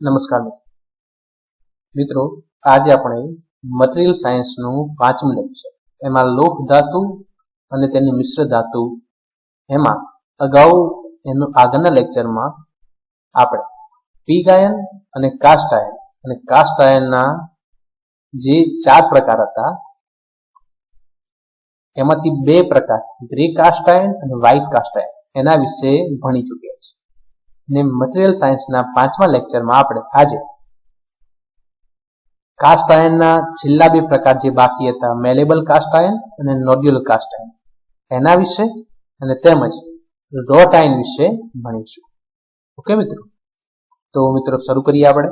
નમસ્કાર મિત્રો. આજે આપણે મટીરિયલ સાયન્સનું પાંચમું લેક્ચર એમાં લોક ધાતુ અને તેની મિશ્ર ધાતુ. એમાં અગાઉ એનું આગળના લેક્ચરમાં આપણે પીગ આયન અને કાસ્ટ આયન અને કાસ્ટ આયનના જે ચાર પ્રકાર હતા, એમાંથી બે પ્રકાર ગ્રે કાસ્ટ આયન અને વ્હાઇટ કાસ્ટ આયન. એના વિશે ભણી ચૂક્યા છે ને મટીરિયલ સાયન્સના પાંચમા લેક્ચરમાં આપણે આજે કાસ્ટ આયનના છેલ્લા બે પ્રકાર જે બાકી હતા મેલેબલ કાસ્ટ આયન અને નોડ્યુલ કાસ્ટ આયન એના વિશે અને તેમજ રોટ આયન વિશે ભણીશું. ઓકે મિત્રો? તો મિત્રો શરૂ કરીએ આપણે.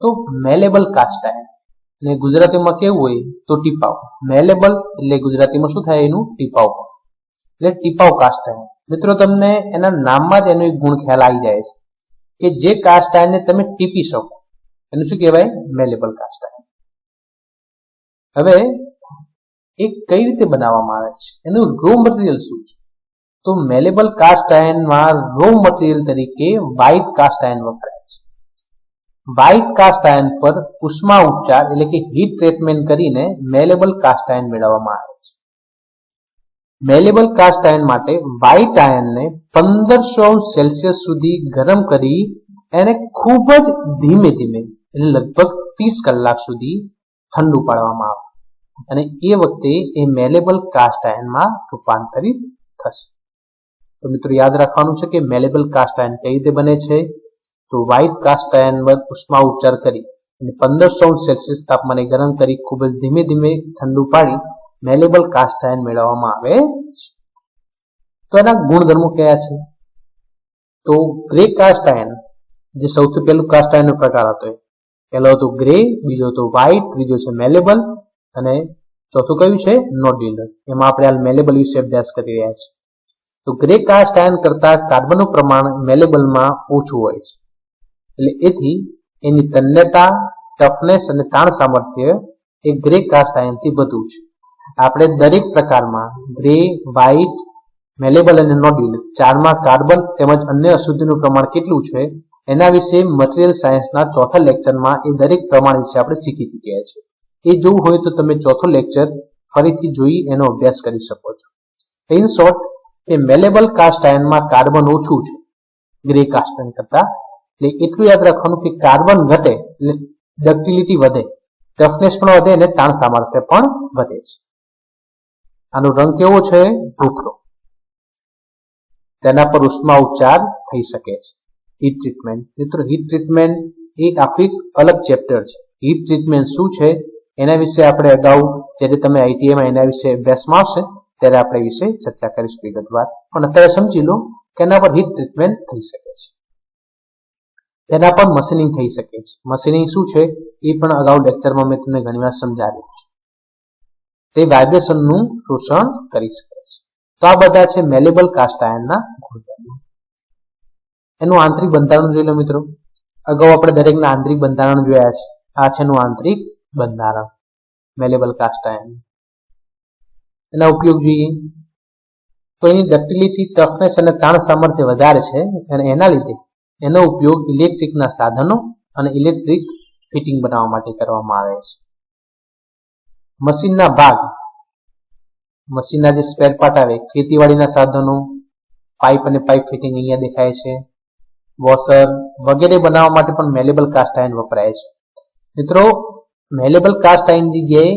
તો મેલેબલ કાસ્ટ આયન ને ગુજરાતીમાં કેવું હોય તો ટીપાવ મેલેબલ એટલે ગુજરાતીમાં શું થાય એનું? ટીપાવ એટલે ટીપાવ કાસ્ટ આયન મિત્રો, તમને એના નામમાં જ એનો એક ગુણ ખ્યાલ આવી જાય છે કે જે કાસ્ટ આયનને તમે ટીપી શકો. એનું શું કહેવાય? મેલેબલ કાસ્ટ આયન હવે એ કઈ રીતે બનાવવામાં આવે છે? એનું રો મટીરિયલ શું છે? તો મેલેબલ કાસ્ટ આયનમાં રો મટીરિયલ તરીકે વ્હાઇટ કાસ્ટ આયન વપરાય છે. વ્હાઇટ કાસ્ટ આયન પર ઉષ્મા ઉપચાર એટલે કે હીટ ટ્રીટમેન્ટ કરીને મેલેબલ કાસ્ટ આયન મેળવવામાં આવે છે. મેલેબલ કાસ્ટ આયન માટે વ્હાઇટ આયનને પંદરસો સેલ્સિયસ સુધી ગરમ કરી એને ખૂબ જ ધીમે ધીમે એટલે લગભગ ત્રીસ કલાક સુધી ઠંડુ પાડવામાં આવે. અને એ વખતે એ મેલેબલ કાસ્ટ આયનમાં રૂપાંતરિત થશે. તો મિત્રો યાદ રાખવાનું છે કે મેલેબલ કાસ્ટ આયન કઈ રીતે બને છે? તો વ્હાઇટ કાસ્ટ આયન ઉષ્મા ઉપચાર કરી અને પંદરસો સેલ્સિયસ તાપમાને ગરમ કરી ખૂબ જ ધીમે ધીમે ઠંડુ પાડી મેલેબલ કાસ્ટ આયન મેળવવામાં આવે છે. તો એના ગુણધર્મો કયા છે? તો ગ્રે કાસ્ટ આયન જે સૌથી પહેલું કાસ્ટ આયનનો પ્રકાર હતો એ. પહેલો હતો ગ્રે બીજો હતો વ્હાઇટ ત્રીજો છે મેલેબલ અને ચોથું કયું છે? નોડ્યુલર એમાં આપણે હાલ મેલેબલ વિશે અભ્યાસ કરી રહ્યા છીએ. તો ગ્રે કાસ્ટ આયન કરતા કાર્બનનું પ્રમાણ મેલેબલમાં ઓછું હોય છે. એટલે એથી એની તન્યતા ટફનેસ અને તાણ સામર્થ્ય એ ગ્રે કાસ્ટ આયનથી વધુ છે. આપણે દરેક પ્રકારમાં ગ્રે, વ્હાઇટ મેલેબલ અને નોડ્યુલ ચારમાં કાર્બન તેમજ અન્ય અશુદ્ધિનું પ્રમાણ કેટલું છે, એના વિશે મટીરિયલ સાયન્સના ચોથા લેક્ચરમાં એ દરેક પ્રમાણ વિશે આપણે શીખી ચૂક્યા છીએ એ જોવું હોય તો તમે ચોથો લેક્ચર ફરીથી જોઈ એનો અભ્યાસ કરી શકો છો. ઇન શોર્ટ કે મેલેબલ કાસ્ટ આયનમાં કાર્બન ઓછું છે. ગ્રે કાસ્ટ આયન કરતા એટલે એટલું યાદ રાખવાનું કે કાર્બન ઘટે એટલે ડક્ટિલિટી વધે. ટફનેસ પણ વધે અને તાણ સામર્થ્ય પણ વધે છે. આનો રંગ કેવો છે? ભૂખરો તેના પર ઉષ્મા ઉપચાર થઈ શકે છે. હીટ ટ્રીટમેન્ટ મિત્રો હીટ ટ્રીટમેન્ટ એ આખી અલગ ચેપ્ટર છે. હીટ ટ્રીટમેન્ટ શું છે? એના વિશે આપણે અગાઉ, જ્યારે તમે આઈટીઆઈમાં એના વિશે અભ્યાસમાં આવશે, ત્યારે આપણે વિશે ચર્ચા કરીશું વિગતવાર. પણ અત્યારે સમજી લો કે એના પર હીટ ટ્રીટમેન્ટ થઈ શકે છે. તેના પર મશીનિંગ થઈ શકે છે. મશીનિંગ શું છે? એ પણ અગાઉ લેક્ચરમાં મેં તમને ઘણીવાર સમજાવ્યું છે. તે વાઇબ્રેશનનું શોષણ કરી શકે છે. તો આ બધા છે મેલેબલ કાસ્ટ આયનના ગુણધર્મો. એનું આંતરિક બંધારણ જોઈ લો મિત્રો. અગાઉ આપણે દરેકના આંતરિક બંધારણ જોયા છે. આ છે એનું આંતરિક બંધારણ. મેલેબલ કાસ્ટ આયન એના ઉપયોગ જોઈએ. તો એની ડક્ટિલિટી ટફનેસ અને તાણ સામર્થ્ય વધારે છે અને એના લીધે એનો ઉપયોગ ઇલેક્ટ્રિકના સાધનો અને ઇલેક્ટ્રિક ફિટિંગ બનાવવા માટે કરવામાં આવે છે. મશીનના ભાગ. મશીનના જે સ્પેર પાર્ટ આવે, ખેતીવાડીના સાધનો પાઇપ અને પાઇપ ફિટિંગ અહીંયા દેખાય છે. વોશર વગેરે બનાવવા માટે પણ મેલેબલ કાસ્ટ આયન વપરાય છે. મિત્રો મેલેબલ કાસ્ટ આયન જગ્યાએ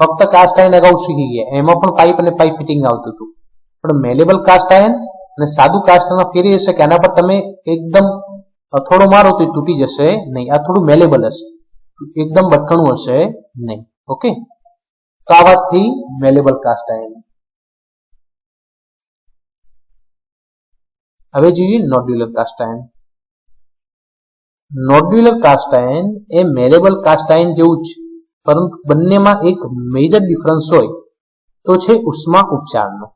ફક્ત કાસ્ટ આયન અગાઉ શીખી ગયા. એમાં પણ પાઇપ અને પાઇપ ફિટિંગ આવતું હતું. પણ મેલેબલ કાસ્ટ આયન અને સાદું કાસ્ટ આયન ફેરી હશે કે આના પર તમે એકદમ થોડો મારો તો તૂટી જશે નહીં. આ થોડું મેલેબલ હશે. એકદમ બટકણું હશે નહીં. ઓકે તો આ વાતથી મેલેબલ કાસ્ટ આયન હવે જોઈએ nodular cast iron nodular cast iron એ મેલેબલ કાસ્ટ આયન જેવું જ પરંતુ બંનેમાં એક મેજર ડિફરન્સ હોય તો છે ઉષ્મા ઉપચારનો.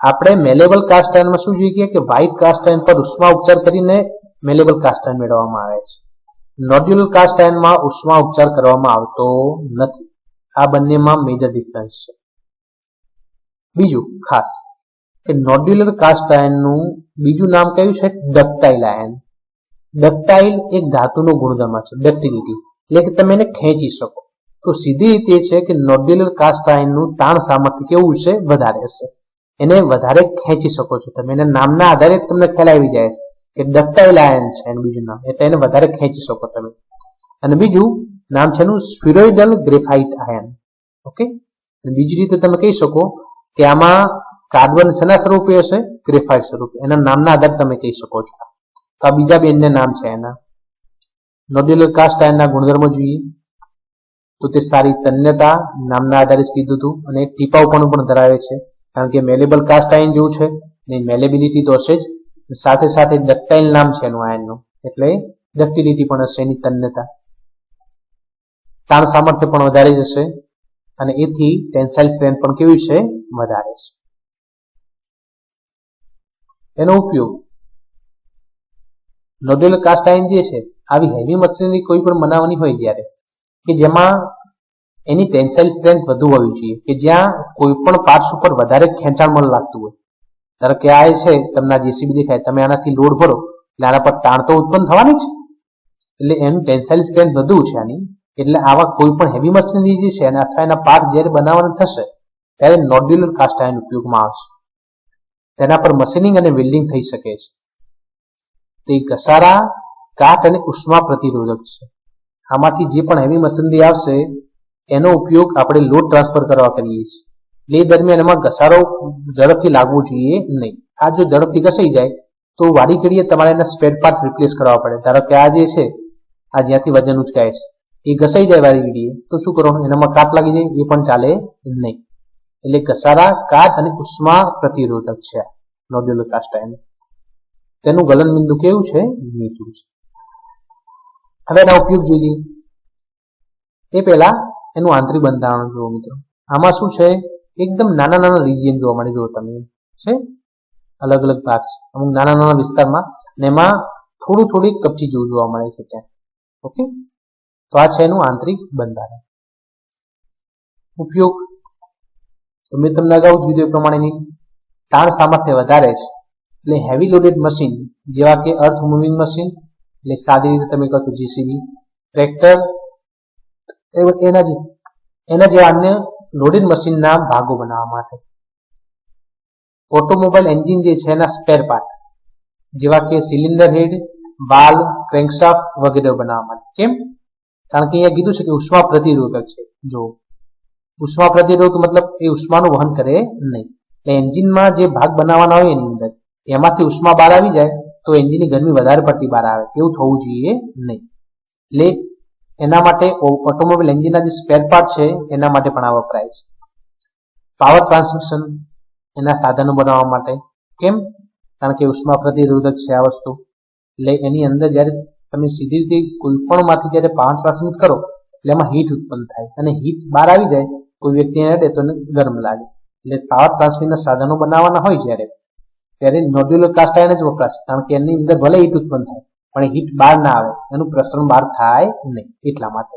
આપણે મેલેબલ કાસ્ટ આયનમાં શું જોઈએ કે વ્હાઇટ કાસ્ટ આયન પર ઉષ્મા ઉપચાર કરીને મેલેબલ કાસ્ટ આયન મેળવવામાં આવે છે. નોડ્યુલર કાસ્ટ આયનમાં ઉષ્મા ઉપચાર કરવામાં આવતો નથી. આ બંનેમાં મેજર ડિફરન્સ છે. બીજું, ખાસ, કે નોડ્યુલર કાસ્ટ આયનનું બીજું નામ કયું છે? Ductile ion. ડક્ટાઇલ એક ધાતુનો ગુણધર્મ છે, ડક્ટિલિટી. એટલે કે તમે એને ખેંચી શકો. તો સીધી રીતે છે કે નોડ્યુલર કાસ્ટ આયનનું તાણ સામર્થ્ય કેવું છે? વધારે હશે. એને વધારે ખેંચી શકો છો. તમે એના નામના આધારે તમને ખ્યાલ જાય છે. કે દત્તાયેલા આયન છે એનું બીજું નામ. એટલે એને વધારે ખેંચી શકો તમે. અને બીજું નામ છે એનું સ્ફિરોઇડલ ગ્રેફાઇટ આયન. ઓકે? બીજી રીતે તમે કહી શકો કે આમાં કાર્બન શેના સ્વરૂપે હશે? ગ્રેફાઇટ સ્વરૂપે. એના નામના આધારે તમે કહી શકો છો. તો આ બીજા બે નામ છે એના. નોડ્યુલર કાસ્ટ આયનના ગુણધર્મો જોઈએ. તો તે સારી તન્યતા નામના આધારે જ કીધું હતું. અને ટીપાઉપણું પણ ધરાવે છે. કારણ કે મેલેબલ કાસ્ટ આયન જેવું છે. ને મેલેબિલિટી તો હશે જ. સાથે સાથે ડક્ટાઇલ નામ છે એનું આયનનું એટલે ડક્ટિલિટી પણ હશે, એની તન્યતા. તાણ સામર્થ્ય પણ વધારે જશે અને એથી ટેન્સાઇલ સ્ટ્રેન્થ પણ કેવી છે? વધારે છે. એનો ઉપયોગ. નોડ્યુલર કાસ્ટ આયન જે છે, આવી હેવી મશીનરી કોઈ પણ બનાવવાની હોય જ્યારે, કે જેમાં એની ટેન્સાઇલ સ્ટ્રેન્થ વધુ હોવી જોઈએ, કે જ્યાં કોઈ પણ પાર્ટ્સ ઉપર વધારે ખેંચાણ મન લાગતું હોય. ધારો કે આ છે, તમને જેસીબી દેખાય, તમે આનાથી લોડ ભરો, એટલે આના પર તાણ તો ઉત્પન્ન થવાની છે એટલે એનું ટેન્સાઇલ સ્ટ્રેન્થ વધુ છે આની. એટલે આવા કોઈ પણ હેવી મશીનરી જે છે અને અથવા એના પાર્ટ જ્યારે બનાવવાના થશે, ત્યારે નોડ્યુલર કાસ્ટ આયન ઉપયોગમાં આવશે. તેના પર મશીનિંગ અને વેલ્ડિંગ થઈ શકે છે. તે ઘસારા, કાટ અને ઉષ્મા પ્રતિરોધક છે. આમાંથી જે પણ હેવી મશીનરી આવશે, એનો ઉપયોગ આપણે લોડ ટ્રાન્સફર કરવા કરીએ છીએ. એ દરમિયાન એમાં ઘસારો ઝડપથી લાગવો જોઈએ નહીં. આ જો ઝડપથી ઘસાઈ જાય, તો વાડી ઘડીએ તમારે એના સ્પેર પાર્ટ રિપ્લેસ કરવા પડે. ધારો કે આ જે છે, આ જ્યાંથી વજન ઉચકાય છે, એ ઘસાઈ જાય વાડી ઘડીએ, તો શું કરવાનું? એનામાં કાટ લાગી જાય, એ પણ ચાલે નહીં. એટલે ઘસારા, કાટ અને ઉષ્મા પ્રતિરોધક છે નોડ્યુલર કાસ્ટાઇન તેનું ગલન બિંદુ કેવું છે? નીચું છે. હવે એના ઉપયોગ જોઈએ. એ પહેલા એનું આંતરિક બંધારણ જુઓ મિત્રો. આમાં શું છે? એકદમ નાના નાના રિજિયન જોવા મળે જુઓ તમે છે, અલગ અલગ ભાગ છે અમુક નાના નાના વિસ્તારમાં ને એમાં થોડું થોડી કપચી જેવું જોવા મળે છે ત્યાં. ઓકે? તો આ છે એનું આંતરિક બંધારણ. ઉપયોગ. તો મેં તમને અગાઉ જ કીધું એ પ્રમાણેની તાણ સામર્થ્ય વધારે છે, એટલે હેવી લોડેડ મશીન જેવા કે અર્થ મૂવિંગ મશીન એટલે સાદી રીતે તમે કહો છો જીસીબી ટ્રેક્ટર એના જે, એના જેવા અન્ય લોડેડ મશીનના ભાગો બનાવવા માટે. ઓટોમોબાઈલ એન્જિન જે છે એના સ્પેર પાર્ટ જેવા કે સિલિન્ડર હેડ, વાલ્વ ક્રેન્કશાફ્ટ વગેરે બનાવવા માટે. કેમ? કારણ કે અહીંયા કીધું છે કે ઉષ્મા પ્રતિરોધક છે. જો ઉષ્મા પ્રતિરોધક મતલબ એ ઉષ્માનું વહન કરે નહીં. એટલે એન્જિનમાં જે ભાગ બનાવવાના હોય એની અંદર, એમાંથી ઉષ્મા બહાર આવી જાય, તો એન્જિનની ગરમી વધારે પડતી બહાર આવે. એવું થવું જોઈએ નહીં. એટલે એના માટે ઓટોમોબાઈલ એન્જિનના જે સ્પેર પાર્ટ છે, એના માટે પણ આ વપરાય છે પાવર ટ્રાન્સમિશન એના સાધનો બનાવવા માટે. કેમ? કારણ કે ઉષ્મા પ્રતિરોધક છે આ વસ્તુ. એટલે એની અંદર જ્યારે તમે સીધી રીતે કોઈ પણ માંથી જ્યારે પાવર ટ્રાન્સમિટ કરો, એટલે એમાં હીટ ઉત્પન્ન થાય. અને હીટ બહાર આવી જાય, કોઈ વ્યક્તિ અડે તો ગરમ લાગે. એટલે પાવર ટ્રાન્સમિટના સાધનો બનાવવાના હોય જ્યારે, ત્યારે નોડ્યુલર કાસ્ટ આયન જ વપરાશે. કારણ કે એની અંદર ભલે હીટ ઉત્પન્ન થાય. પણ હીટ બહાર ના આવે, એનું પ્રસરણ બહાર થાય નહીં, એટલા માટે.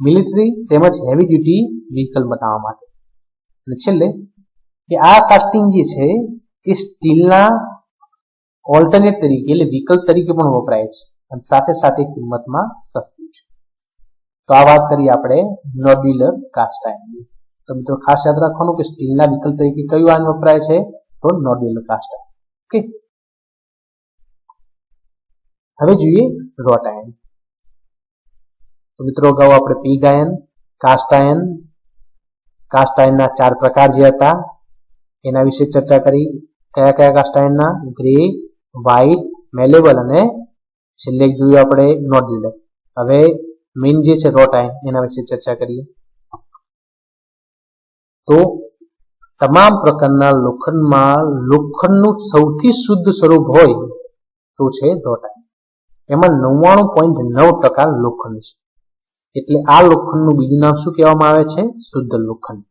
મિલિટરી તેમજ હેવી ડ્યુટી વ્હીકલ બનાવવા માટે. અને છેલ્લે, કે આ કાસ્ટિંગ જે છે, એ સ્ટીલના ઓલ્ટરનેટ તરીકે એટલે વિકલ્પ તરીકે પણ વપરાય છે, અને સાથે સાથે કિંમતમાં સસ્તું છે. તો આ વાત કરી આપણે નોડ્યુલર કાસ્ટ આયર્નની તો મિત્રો ખાસ યાદ રાખવાનું કે સ્ટીલના વિકલ્પ તરીકે કયું આયર્ન વપરાય છે? તો નોડ્યુલર કાસ્ટ આયર્ન ઓકે હવે જોઈએ રોટ આયન તો મિત્રો, અગાઉ આપણે pig iron cast iron cast આયનના ચાર પ્રકાર જે હતા, એના વિશે ચર્ચા કરી. કયા કયા કાસ્ટ આયનના ગ્રે, વ્હાઇટ, મેલેબલ અને છેલ્લે જોયું આપણે નોડ્યુલર હવે મેઇન જે છે રોટ આયન એના વિશે ચર્ચા કરીએ. તો તમામ પ્રકારના લોખંડમાં લોખંડનું સૌથી શુદ્ધ સ્વરૂપ હોય તો છે રોટ આયન એમાં નવ્વાણું પોઈન્ટ નવ ટકા લોખંડ છે. એટલે આ લોખંડનું બીજું નામ શું કહેવામાં આવે છે? શુદ્ધ લોખંડ.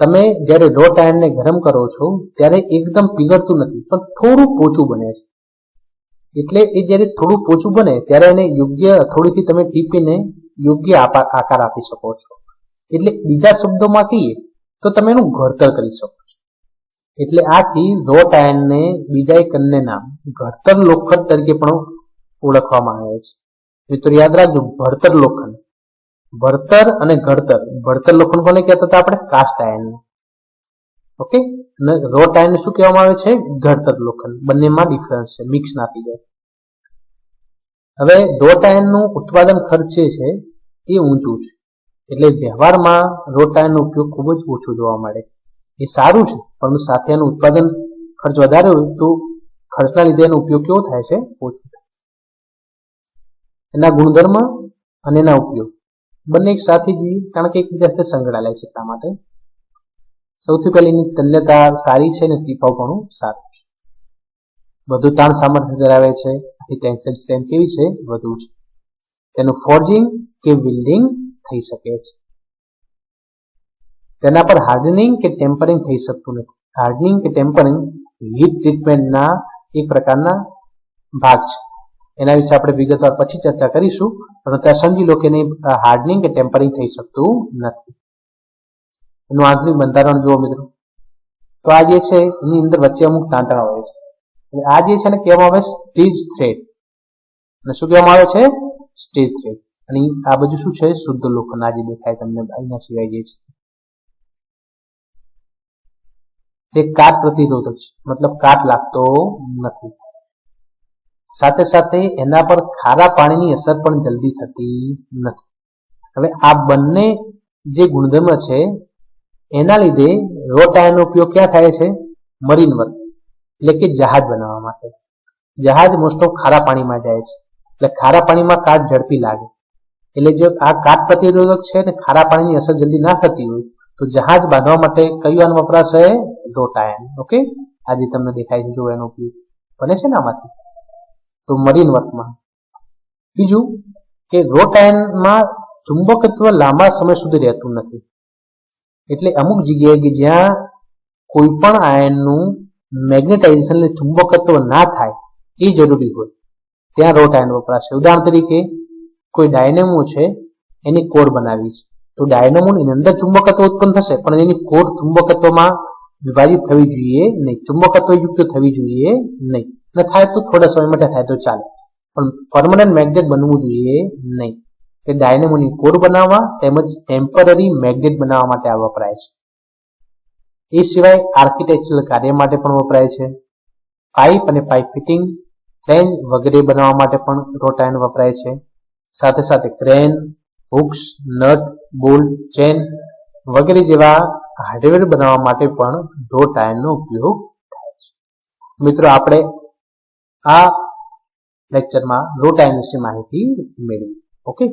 તમે જ્યારે રોટ આયર્નને ગરમ કરો છો, ત્યારે એકદમ પીગળતું નથી, પણ થોડું પોચું બને છે. એટલે એ જ્યારે થોડું પોચું બને, ત્યારે એને યોગ્ય થોડીથી તમે ટીપીને યોગ્ય આકાર આપી શકો છો. એટલે બીજા શબ્દોમાં કહીએ, તો તમે એનું ઘડતર કરી શકો. એટલે આથી રોટ આયનને બીજા એક અન્ય નામ ઘડતર લોખંડ તરીકે પણ ઓળખવામાં આવે છે. મિત્રો યાદ રાખજો, ભડતર લોખંડ. ભણતર અને ઘડતર. ભણતર લોખંડ કોને કહેતા હતા આપણે? Cast iron okay? અને રોટ આયન શું કહેવામાં આવે છે? ઘડતર લોખંડ. બંનેમાં ડિફરન્સ છે. મિક્સ ના થઈ જાય હવે રોટ આયનનું ઉત્પાદન ખર્ચ છે, એ ઊંચું છે. એટલે વ્યવહારમાં રોટ આયનનો ઉપયોગ ખૂબ જ ઓછો જોવા મળે છે. એ સારું છે પરંતુ સાથે એનું ઉત્પાદન ખર્ચ વધારે હોય તો ખર્ચના લીધે એનો ઉપયોગ કેવો થાય છે? ઓછો થાય છે. એના ગુણધર્મ અને એના ઉપયોગ. બંને એક સાથે જોઈએ, કારણ કે એકબીજા સાથે સંકળાયેલા છે એટલા માટે. સૌથી પહેલીની તન્યતા સારી છે અને ટીપાવપણું સારું છે. વધુ તાણ સામર્થ્ય ધરાવે છે, આથી ટેન્શન સ્ટ્રેન્થ કેવી છે? વધુ છે. તેનું ફોર્જિંગ કે વિલ્ડિંગ થઈ શકે છે. તેના પર હાર્ડનિંગ કે ટેમ્પરિંગ થઈ શકતું નથી. હાર્ડનિંગ કે ટેમ્પરિંગ હીટ ટ્રીટમેન્ટના એક પ્રકારના ભાગ છે. એના વિશે આપણે વિગતવાર પછી ચર્ચા કરીશું પણ ત્યાં સમજી લો કે એની હાર્ડનિંગ કે ટેમ્પરિંગ થઈ શકતું નથી. એનું આંતરિક બંધારણ જુઓ મિત્રો. તો આ જે છે, એની અંદર વચ્ચે અમુક તાંતણા હોય છે. એટલે આ જે છે ને કહેવામાં આવે સ્ટીજ થ્રેડ અને શું કહેવામાં આવે છે? સ્ટીજ થ્રેડ અને આ બધું શું છે? શુદ્ધ લોખંડ. આજે દેખાય તમને અહીંયા સિવાય જે છે. તે કાટ પ્રતિરોધક છે. મતલબ કાટ લાગતો નથી. સાથે સાથે એના પર ખારા પાણીની અસર પણ જલ્દી થતી નથી. હવે આ બંને જે ગુણધર્મ છે, એના લીધે રો ઉપયોગ ક્યાં થાય છે? મરીન વર્ક એટલે કે જહાજ બનાવવા માટે. જહાજ મોસ્ટ ઓફ ખારા પાણીમાં જાય છે. એટલે ખારા પાણીમાં કાટ ઝડપી લાગે. એટલે જો આ કાટ પ્રતિરોધક છે ને ખારા પાણીની અસર જલ્દી ના થતી હોય તો જહાજ બાંધવા માટે કયું આનો વપરાશ છે? રોટાયન ઓકે આજે તમને દેખાય છે જો એનો ઉપયોગ બને છે ને આમાંથી. તો મરીન વર્કમાં બીજું કે રોટાયનમાં ચુંબકત્વ લાંબા સમય સુધી રહેતું નથી. એટલે અમુક જગ્યાએ કે જ્યાં કોઈ પણ આયનનું મેગ્નેટાઇઝેશન એટલે ચુંબકત્વ ના થાય, એ જરૂરી હોય. ત્યાં રોટ આયન વપરાશે ઉદાહરણ તરીકે, કોઈ ડાયનેમો છે, એની કોર બનાવી છે. તો ડાયનેમોની અંદર ચુંબકત્વ ઉત્પન્ન થશે. પણ એની કોર ચુંબકત્વમાં વિભાજિત થવી જોઈએ નહીં. ચુંબકત્વ યુક્ત થવી જોઈએ નહીં. અને થાય તો થોડા સમય માટે થાય તો ચાલે. પણ પરમનન્ટ મેગ્નેટ બનવું જોઈએ નહીં. તે ડાયનેમોની કોર બનાવવા તેમજ ટેમ્પરરી મેગ્નેટ બનાવવા માટે આ વપરાય છે. એ સિવાય આર્કિટેક્ચરલ કાર્ય માટે પણ વપરાય છે. પાઇપ અને પાઇપ ફિટિંગ ફ્લેન્જ વગેરે બનાવવા માટે પણ રોટાયન વપરાય છે. સાથે સાથે crane, hooks, nut bolt chain વગેરે જેવા હાર્ડવેર બનાવવા માટે પણ ડોટ આયનનો ઉપયોગ થાય છે. મિત્રો, આપણે આ લેક્ચરમાં ડોટ આયન વિશે માહિતી મેળવી. ઓકે?